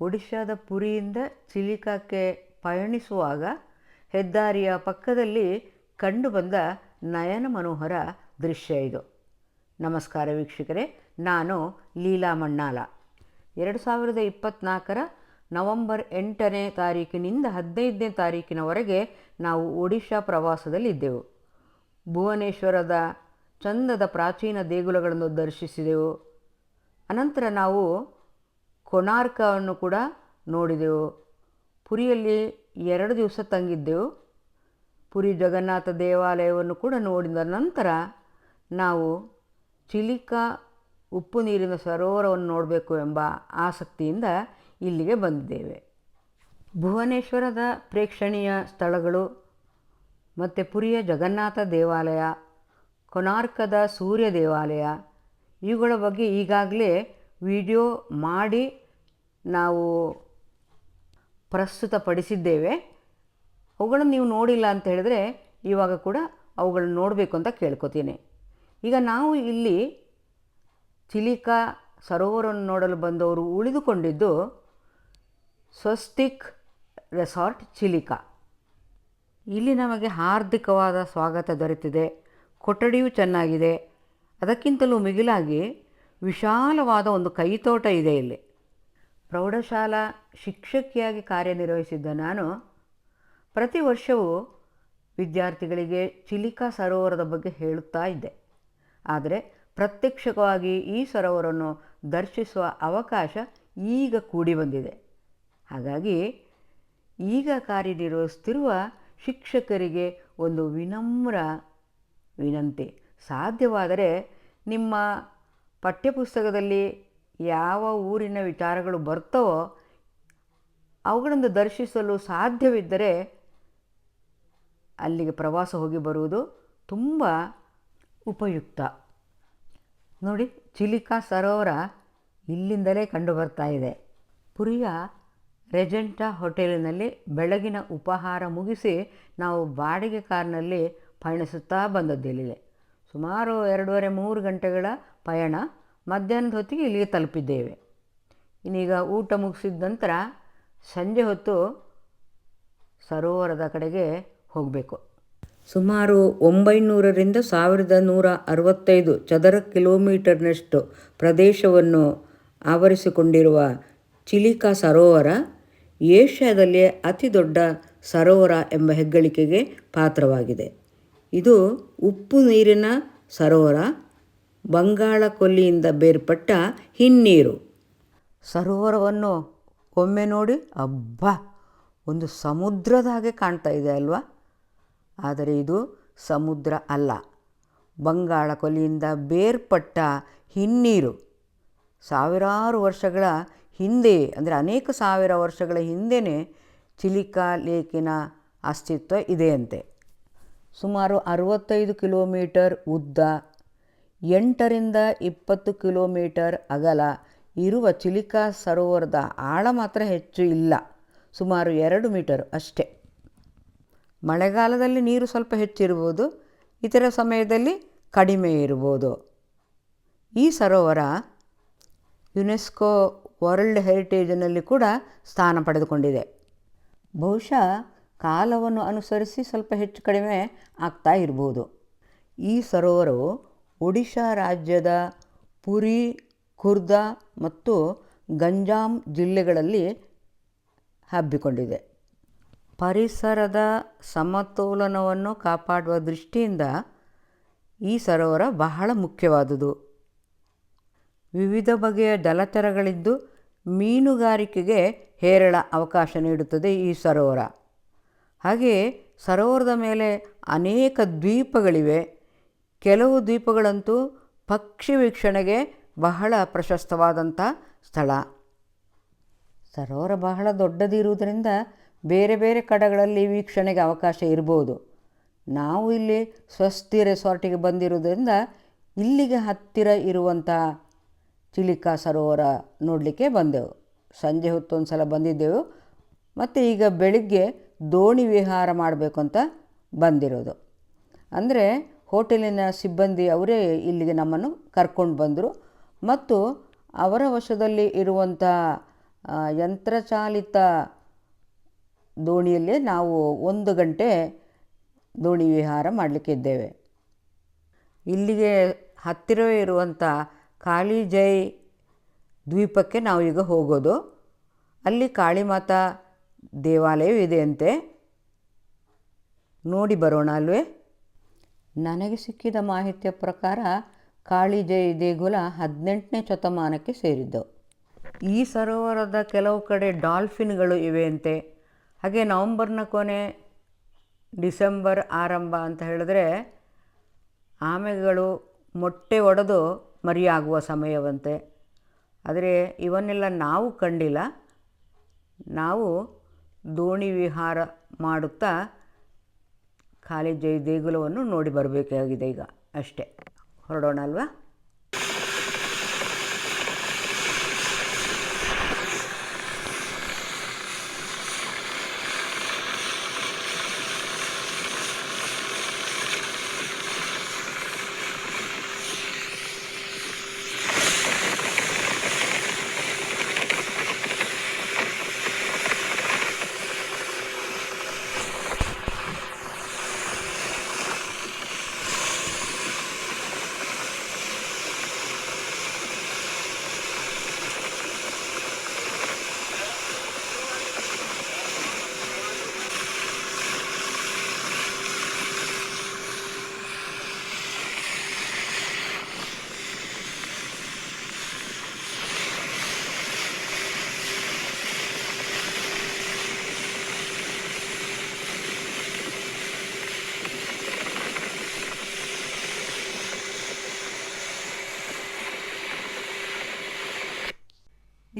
ಒಡಿಶಾದ ಪುರಿಯಿಂದ ಚಿಲಿಕಾಕ್ಕೆ ಪಯಣಿಸುವಾಗ ಹೆದ್ದಾರಿಯ ಪಕ್ಕದಲ್ಲಿ ಕಂಡುಬಂದ ನಯನ ಮನೋಹರ ದೃಶ್ಯ ಇದು. ನಮಸ್ಕಾರ ವೀಕ್ಷಕರೇ, ನಾನು ಲೀಲಾ ಮಣ್ಣಾಲ. ಎರಡು ಸಾವಿರದ ಇಪ್ಪತ್ತ್ನಾಲ್ಕರ ನವಂಬರ್ ಎಂಟನೇ ತಾರೀಕಿನಿಂದ ಹದಿನೈದನೇ ತಾರೀಕಿನವರೆಗೆ ನಾವು ಒಡಿಶಾ ಪ್ರವಾಸದಲ್ಲಿದ್ದೆವು ಭುವನೇಶ್ವರದ ಚಂದದ ಪ್ರಾಚೀನ ದೇಗುಲಗಳನ್ನು ದರ್ಶಿಸಿದೆವು. ಅನಂತರ ನಾವು ಕೊನಾರ್ಕವನ್ನು ಕೂಡ ನೋಡಿದೆವು. ಪುರಿಯಲ್ಲಿ ಎರಡು ದಿವಸ ತಂಗಿದ್ದೆವು. ಪುರಿ ಜಗನ್ನಾಥ ದೇವಾಲಯವನ್ನು ಕೂಡ ನೋಡಿದ ನಂತರ ನಾವು ಚಿಲಿಕಾ ಉಪ್ಪು ನೀರಿನ ಸರೋವರವನ್ನು ನೋಡಬೇಕು ಎಂಬ ಆಸಕ್ತಿಯಿಂದ ಇಲ್ಲಿಗೆ ಬಂದಿದ್ದೇವೆ. ಭುವನೇಶ್ವರದ ಪ್ರೇಕ್ಷಣೀಯ ಸ್ಥಳಗಳು ಮತ್ತು ಪುರಿಯ ಜಗನ್ನಾಥ ದೇವಾಲಯ, ಕೊನಾರ್ಕದ ಸೂರ್ಯ ದೇವಾಲಯ, ಇವುಗಳ ಬಗ್ಗೆ ಈಗಾಗಲೇ ವಿಡಿಯೋ ಮಾಡಿ ನಾವು ಪ್ರಸ್ತುತಪಡಿಸಿದ್ದೇವೆ. ಅವುಗಳನ್ನು ನೀವು ನೋಡಿಲ್ಲ ಅಂತ ಹೇಳಿದ್ರೆ ಇವಾಗ ಕೂಡ ಅವುಗಳನ್ನು ನೋಡಬೇಕು ಅಂತ ಕೇಳ್ಕೊತೀನಿ. ಈಗ ನಾವು ಇಲ್ಲಿ ಚಿಲಿಕಾ ಸರೋವರವನ್ನು ನೋಡಲು ಬಂದವರು ಉಳಿದುಕೊಂಡಿದ್ದು ಸ್ವಸ್ತಿಕ್ ರೆಸಾರ್ಟ್ ಚಿಲಿಕಾ. ಇಲ್ಲಿ ನಮಗೆ ಹಾರ್ದಿಕವಾದ ಸ್ವಾಗತ ದೊರೆತಿದೆ. ಕೊಠಡಿಯೂ ಚೆನ್ನಾಗಿದೆ. ಅದಕ್ಕಿಂತಲೂ ಮಿಗಿಲಾಗಿ ವಿಶಾಲವಾದ ಒಂದು ಕೈತೋಟ ಇದೆ ಇಲ್ಲಿ. ಪ್ರೌಢಶಾಲಾ ಶಿಕ್ಷಕಿಯಾಗಿ ಕಾರ್ಯನಿರ್ವಹಿಸಿದ್ದ ನಾನು, ಪ್ರತಿ ವರ್ಷವೂ ವಿದ್ಯಾರ್ಥಿಗಳಿಗೆ ಚಿಲಿಕಾ ಸರೋವರದ ಬಗ್ಗೆ ಹೇಳುತ್ತಾ ಇದ್ದೆ. ಆದರೆ ಪ್ರತ್ಯಕ್ಷವಾಗಿ ಈ ಸರೋವರವನ್ನು ದರ್ಶಿಸುವ ಅವಕಾಶ ಈಗ ಕೂಡಿ ಬಂದಿದೆ. ಹಾಗಾಗಿ ಈಗ ಕಾರ್ಯನಿರ್ವಹಿಸುತ್ತಿರುವ ಶಿಕ್ಷಕರಿಗೆ ಒಂದು ವಿನಮ್ರ ವಿನಂತಿ. ಸಾಧ್ಯವಾದರೆ ನಿಮ್ಮ ಪಠ್ಯಪುಸ್ತಕದಲ್ಲಿ ಯಾವ ಊರಿನ ವಿಚಾರಗಳು ಬರ್ತವೋ ಅವುಗಳನ್ನು ದರ್ಶಿಸಲು ಸಾಧ್ಯವಿದ್ದರೆ ಅಲ್ಲಿಗೆ ಪ್ರವಾಸ ಹೋಗಿ ಬರುವುದು ತುಂಬ ಉಪಯುಕ್ತ. ನೋಡಿ, ಚಿಲಿಕಾ ಸರೋವರ ಇಲ್ಲಿಂದಲೇ ಕಂಡು ಬರ್ತಾ ಇದೆ. ಪುರಿಯ ರೆಜೆಂಟಾ ಹೋಟೆಲಿನಲ್ಲಿ ಬೆಳಗಿನ ಉಪಹಾರ ಮುಗಿಸಿ ನಾವು ಬಾಡಿಗೆ ಕಾರ್ನಲ್ಲಿ ಪಯಣಿಸುತ್ತಾ ಬಂದದ್ದಿಲ್ಲಿದೆ ಸುಮಾರು ಎರಡೂವರೆ ಮೂರು ಗಂಟೆಗಳ ಪಯಣ. ಮಧ್ಯಾಹ್ನದ ಹೊತ್ತಿಗೆ ಇಲ್ಲಿಗೆ ತಲುಪಿದ್ದೇವೆ. ಇನ್ನೀಗ ಊಟ ಮುಗಿಸಿದ ನಂತರ ಸಂಜೆ ಹೊತ್ತು ಸರೋವರದ ಕಡೆಗೆ ಹೋಗಬೇಕು. ಸುಮಾರು ಒಂಬೈನೂರರಿಂದ ಸಾವಿರದ ನೂರ ಅರವತ್ತೈದು ಚದರ ಕಿಲೋಮೀಟರ್ನಷ್ಟು ಪ್ರದೇಶವನ್ನು ಆವರಿಸಿಕೊಂಡಿರುವ ಚಿಲಿಕಾ ಸರೋವರ ಏಷ್ಯಾದಲ್ಲಿಯೇ ಅತಿ ದೊಡ್ಡ ಸರೋವರ ಎಂಬ ಹೆಗ್ಗಳಿಕೆಗೆ ಪಾತ್ರವಾಗಿದೆ. ಇದು ಉಪ್ಪು ನೀರಿನ ಸರೋವರ. ಬಂಗಾಳ ಕೊಲ್ಲಿಯಿಂದ ಬೇರ್ಪಟ್ಟ ಹಿನ್ನೀರು. ಸರೋವರವನ್ನು ಒಮ್ಮೆ ನೋಡಿ ಅಬ್ಬಾ, ಒಂದು ಸಮುದ್ರದ ಹಾಗೆ ಕಾಣ್ತಾ ಇದೆ ಅಲ್ವಾ? ಆದರೆ ಇದು ಸಮುದ್ರ ಅಲ್ಲ. ಬಂಗಾಳ ಕೊಲ್ಲಿಯಿಂದ ಬೇರ್ಪಟ್ಟ ಹಿನ್ನೀರು. ಸಾವಿರಾರು ವರ್ಷಗಳ ಹಿಂದೆ, ಅಂದರೆ ಅನೇಕ ಸಾವಿರ ವರ್ಷಗಳ ಹಿಂದೆಯೇ ಚಿಲಿಕಾ ಲೇಕಿನ ಅಸ್ತಿತ್ವ ಇದೆಯಂತೆ. ಸುಮಾರು ಅರವತ್ತೈದು ಕಿಲೋಮೀಟರ್ ಉದ್ದ ಎಂಟರಿಂದ ಇಪ್ಪತ್ತು ಕಿಲೋಮೀಟರ್ ಅಗಲ. ಇರುವ ಚಿಲಿಕಾ ಸರೋವರದ ಆಳ ಮಾತ್ರ ಹೆಚ್ಚು ಇಲ್ಲ. ಸುಮಾರು ಎರಡು ಮೀಟರ್ ಅಷ್ಟೇ. ಮಳೆಗಾಲದಲ್ಲಿ ನೀರು ಸ್ವಲ್ಪ ಹೆಚ್ಚಿರ್ಬೋದು ಇತರ ಸಮಯದಲ್ಲಿ ಕಡಿಮೆ ಇರ್ಬೋದು ಈ ಸರೋವರ ಯುನೆಸ್ಕೋ ವರ್ಲ್ಡ್ ಹೆರಿಟೇಜ್ನಲ್ಲಿ ಕೂಡ ಸ್ಥಾನ ಪಡೆದುಕೊಂಡಿದೆ. ಬಹುಶಃ ಕಾಲವನ್ನು ಅನುಸರಿಸಿ ಸ್ವಲ್ಪ ಹೆಚ್ಚು ಕಡಿಮೆ ಆಗ್ತಾ ಇರ್ಬೋದು ಈ ಸರೋವರವು ಒಡಿಶಾ ರಾಜ್ಯದ ಪುರಿ, ಖುರ್ದಾ ಮತ್ತು ಗಂಜಾಮ್ ಜಿಲ್ಲೆಗಳಲ್ಲಿ ಹಬ್ಬಿಕೊಂಡಿದೆ. ಪರಿಸರದ ಸಮತೋಲನವನ್ನು ಕಾಪಾಡುವ ದೃಷ್ಟಿಯಿಂದ ಈ ಸರೋವರ ಬಹಳ ಮುಖ್ಯವಾದುದು. ವಿವಿಧ ಬಗೆಯ ಜಲಚರಗಳಿದ್ದು ಮೀನುಗಾರಿಕೆಗೆ ಹೇರಳ ಅವಕಾಶ ನೀಡುತ್ತದೆ ಈ ಸರೋವರ. ಹಾಗೆಯೇ ಸರೋವರದ ಮೇಲೆ ಅನೇಕ ದ್ವೀಪಗಳಿವೆ. ಕೆಲವು ದ್ವೀಪಗಳಂತೂ ಪಕ್ಷಿ ವೀಕ್ಷಣೆಗೆ ಬಹಳ ಪ್ರಶಸ್ತವಾದಂಥ ಸ್ಥಳ. ಸರೋವರ ಬಹಳ ದೊಡ್ಡದಿರುವುದರಿಂದ ಬೇರೆ ಬೇರೆ ಕಡೆಗಳಲ್ಲಿ ವೀಕ್ಷಣೆಗೆ ಅವಕಾಶ ಇರ್ಬೋದು. ನಾವು ಇಲ್ಲಿ ಸ್ವಸ್ತಿ ರೆಸಾರ್ಟಿಗೆ ಬಂದಿರುವುದರಿಂದ ಇಲ್ಲಿಗೆ ಹತ್ತಿರ ಇರುವಂಥ ಚಿಲಿಕಾ ಸರೋವರ ನೋಡಲಿಕ್ಕೆ ಬಂದೆವು. ಸಂಜೆ ಹೊತ್ತೊಂದು ಸಲ ಬಂದಿದ್ದೆವು. ಮತ್ತು ಈಗ ಬೆಳಿಗ್ಗೆ ದೋಣಿ ವಿಹಾರ ಮಾಡಬೇಕು ಅಂತ ಬಂದಿರೋದು. ಅಂದರೆ ಹೋಟೆಲಿನ ಸಿಬ್ಬಂದಿ ಅವರೇ ಇಲ್ಲಿಗೆ ನಮ್ಮನ್ನು ಕರ್ಕೊಂಡು ಬಂದರು. ಮತ್ತು ಅವರ ವಶದಲ್ಲಿ ಇರುವಂಥ ಯಂತ್ರಚಾಲಿತ ದೋಣಿಯಲ್ಲೇ ನಾವು ಒಂದು ಗಂಟೆ ದೋಣಿ ವಿಹಾರ ಮಾಡಲಿಕ್ಕಿದ್ದೇವೆ ಇಲ್ಲಿಗೆ ಹತ್ತಿರವೇ ಇರುವಂಥ ಕಾಳಿ ಜೈ ದ್ವೀಪಕ್ಕೆ ನಾವು ಈಗ ಹೋಗೋದು. ಅಲ್ಲಿ ಕಾಳಿಮಾತಾ ದೇವಾಲಯವಿದೆಯಂತೆ. ನೋಡಿ ಬರೋಣ ಅಲ್ವೇ? ನನಗೆ ಸಿಕ್ಕಿದ ಮಾಹಿತಿಯ ಪ್ರಕಾರ ಕಾಳಿಜೈ ದೇಗುಲ ಹದಿನೆಂಟನೇ ಶತಮಾನಕ್ಕೆ ಸೇರಿದ್ದು. ಈ ಸರೋವರದ ಕೆಲವು ಕಡೆ ಡಾಲ್ಫಿನ್ಗಳು ಇವೆಯಂತೆ. ಹಾಗೆ ನವಂಬರ್ನ ಕೊನೆ ಡಿಸೆಂಬರ್ ಆರಂಭ ಅಂತ ಹೇಳಿದ್ರೆ ಆಮೆಗಳು ಮೊಟ್ಟೆ ಒಡೆದು ಮರಿಯಾಗುವ ಸಮಯವಂತೆ. ಆದರೆ ಇವನ್ನೆಲ್ಲ ನಾವು ಕಂಡಿಲ್ಲ. ನಾವು ದೋಣಿ ವಿಹಾರ ಮಾಡುತ್ತಾ ಖಾಲಿ ಜೈ ದೇಗುಲವನ್ನು ನೋಡಿ ಬರಬೇಕಾಗಿದೆ ಈಗ. ಅಷ್ಟೇ. ಹೊರಡೋಣ ಅಲ್ವಾ?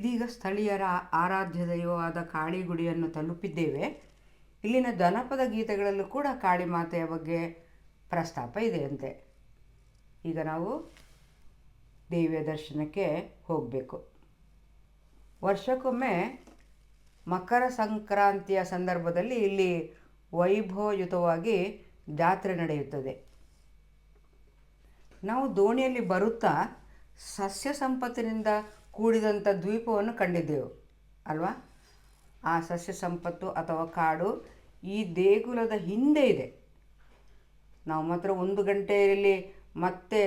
ಇದೀಗ ಸ್ಥಳೀಯರ ಆರಾಧ್ಯ ದೈವವಾದ ಕಾಳಿ ಗುಡಿಯನ್ನು ತಲುಪಿದ್ದೇವೆ. ಇಲ್ಲಿನ ಜನಪದ ಗೀತೆಗಳಲ್ಲೂ ಕೂಡ ಕಾಳಿ ಮಾತೆಯ ಬಗ್ಗೆ ಪ್ರಸ್ತಾಪ ಇದೆಯಂತೆ. ಈಗ ನಾವು ದೇವಿಯ ದರ್ಶನಕ್ಕೆ ಹೋಗಬೇಕು. ವರ್ಷಕ್ಕೊಮ್ಮೆ ಮಕರ ಸಂಕ್ರಾಂತಿಯ ಸಂದರ್ಭದಲ್ಲಿ ಇಲ್ಲಿ ವೈಭವಯುತವಾಗಿ ಜಾತ್ರೆ ನಡೆಯುತ್ತದೆ. ನಾವು ದೋಣಿಯಲ್ಲಿ ಬರುತ್ತಾ ಸಸ್ಯ ಸಂಪತ್ತಿನಿಂದ ಕೂಡಿದಂಥ ದ್ವೀಪವನ್ನು ಕಂಡಿದ್ದೆವು, ಅಲ್ವಾ? ಆ ಸಸ್ಯ ಸಂಪತ್ತು ಅಥವಾ ಕಾಡು ಈ ದೇಗುಲದ ಹಿಂದೆ ಇದೆ. ನಾವು ಮಾತ್ರ ಒಂದು ಗಂಟೆಯಲ್ಲಿ ಮತ್ತೆ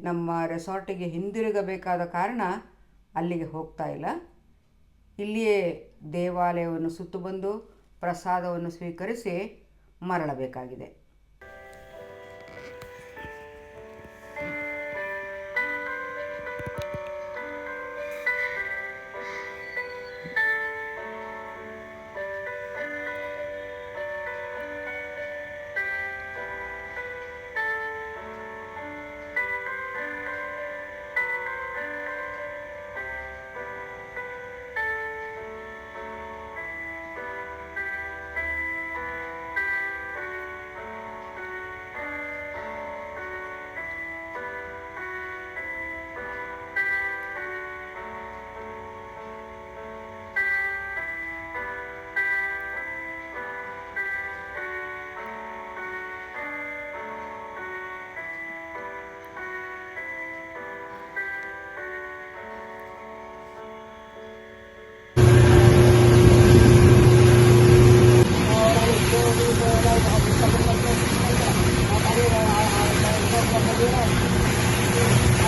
ನಮ್ಮ ರೆಸಾರ್ಟಿಗೆ ಹಿಂದಿರುಗಬೇಕಾದ ಕಾರಣ ಅಲ್ಲಿಗೆ ಹೋಗ್ತಾ ಇಲ್ಲ. ಇಲ್ಲಿಯೇ ದೇವಾಲಯವನ್ನು ಸುತ್ತು ಬಂದು ಪ್ರಸಾದವನ್ನು ಸ್ವೀಕರಿಸಿ ಮರಳಬೇಕಾಗಿದೆ.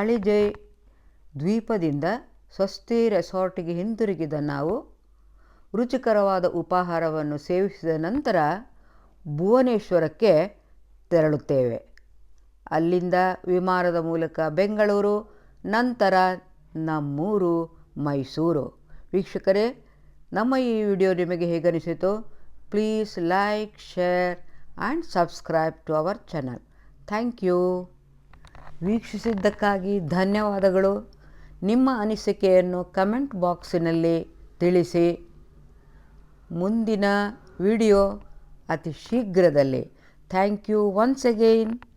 ಕಾಳಿಜೈ ದ್ವೀಪದಿಂದ ಸ್ವಸ್ತಿ ರೆಸಾರ್ಟಿಗೆ ಹಿಂತಿರುಗಿದ ನಾವು, ರುಚಿಕರವಾದ ಉಪಾಹಾರವನ್ನು ಸೇವಿಸಿದ ನಂತರ ಭುವನೇಶ್ವರಕ್ಕೆ ತೆರಳುತ್ತೇವೆ. ಅಲ್ಲಿಂದ ವಿಮಾನದ ಮೂಲಕ ಬೆಂಗಳೂರು, ನಂತರ ನಮ್ಮೂರು ಮೈಸೂರು. ವೀಕ್ಷಕರೇ, ನಮ್ಮ ಈ ವಿಡಿಯೋ ನಿಮಗೆ ಹೇಗನಿಸಿತು please like share and subscribe to our channel thank you ವೀಕ್ಷಿಸಿದ್ದಕ್ಕಾಗಿ ಧನ್ಯವಾದಗಳು. ನಿಮ್ಮ ಅನಿಸಿಕೆಯನ್ನು ಕಮೆಂಟ್ ಬಾಕ್ಸಿನಲ್ಲಿ ತಿಳಿಸಿ. ಮುಂದಿನ ವಿಡಿಯೋ ಅತಿ ಶೀಘ್ರದಲ್ಲಿ. Thank you once again.